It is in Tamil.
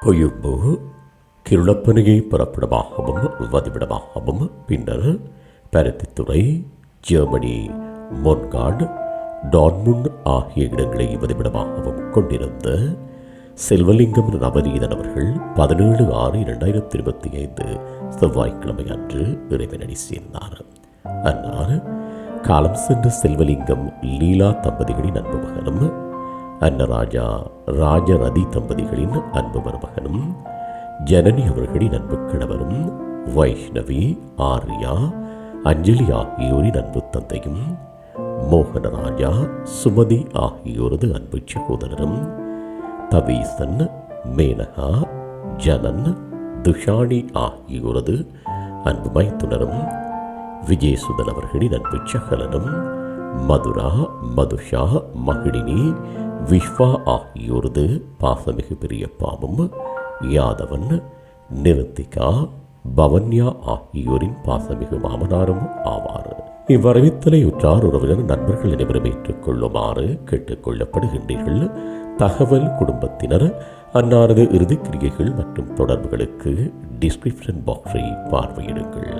கொழும்பு கிருளப்பனையை புறப்படமாகவும் வதிவிடமாகவும் பின்னர் பருத்தித்துறை ஜெர்மனி மொன்காட் டான்முன் ஆகிய இடங்களை வதிவிடமாகவும் கொண்டிருந்த செல்வலிங்கம் நவநீதன் அவர்கள் பதினேழு ஆறு இரண்டாயிரத்தி இருபத்தி ஐந்து செவ்வாய்க்கிழமை அன்று இறைவனடி சேர்ந்தார். அன்னார் காலம் சென்ற செல்வலிங்கம் லீலா தம்பதிகளின் அன்பு மகனும் அன்னராஜா ராஜரதி தம்பதிகளின் அன்பு மருமகனும் ஜனனி அவர்களின் அன்பு கணவரும் வைஷ்ணவி ஆர்யா அஞ்சலி ஆகியோரின் அன்பு தந்தையும் மோகனராஜா சுமதி ஆகியோரது அன்பு சகோதரரும் தவீசன் மேனகா ஜனன் துஷாணி ஆகியோரது அன்பு மைத்துனரும் விஜயசுதன் அவர்களின் அன்பு சகலனும் மதுரா மதுஷா மகிழினி விஸ்வா ஆகியோரது பாசமிகு பெரிய பாவம் யாதவன் நிருத்திகா பவன்யா ஆகியோரின் பாசமிகு மாமனாரும் ஆவார். இவ்வரவித்தலை உற்றார் உறவினர் நண்பர்கள் அனைவரும் ஏற்றுக்கொள்ளுமாறு கேட்டுக்கொள்ளப்படுகின்றீர்கள் தகவல் குடும்பத்தினர் அன்னாரது இறுதிக்கிரியைகள் மற்றும் தொடர்புகளுக்கு டிஸ்கிரிப்ஷன் பாக்ஸை பார்வையிடுங்கள்.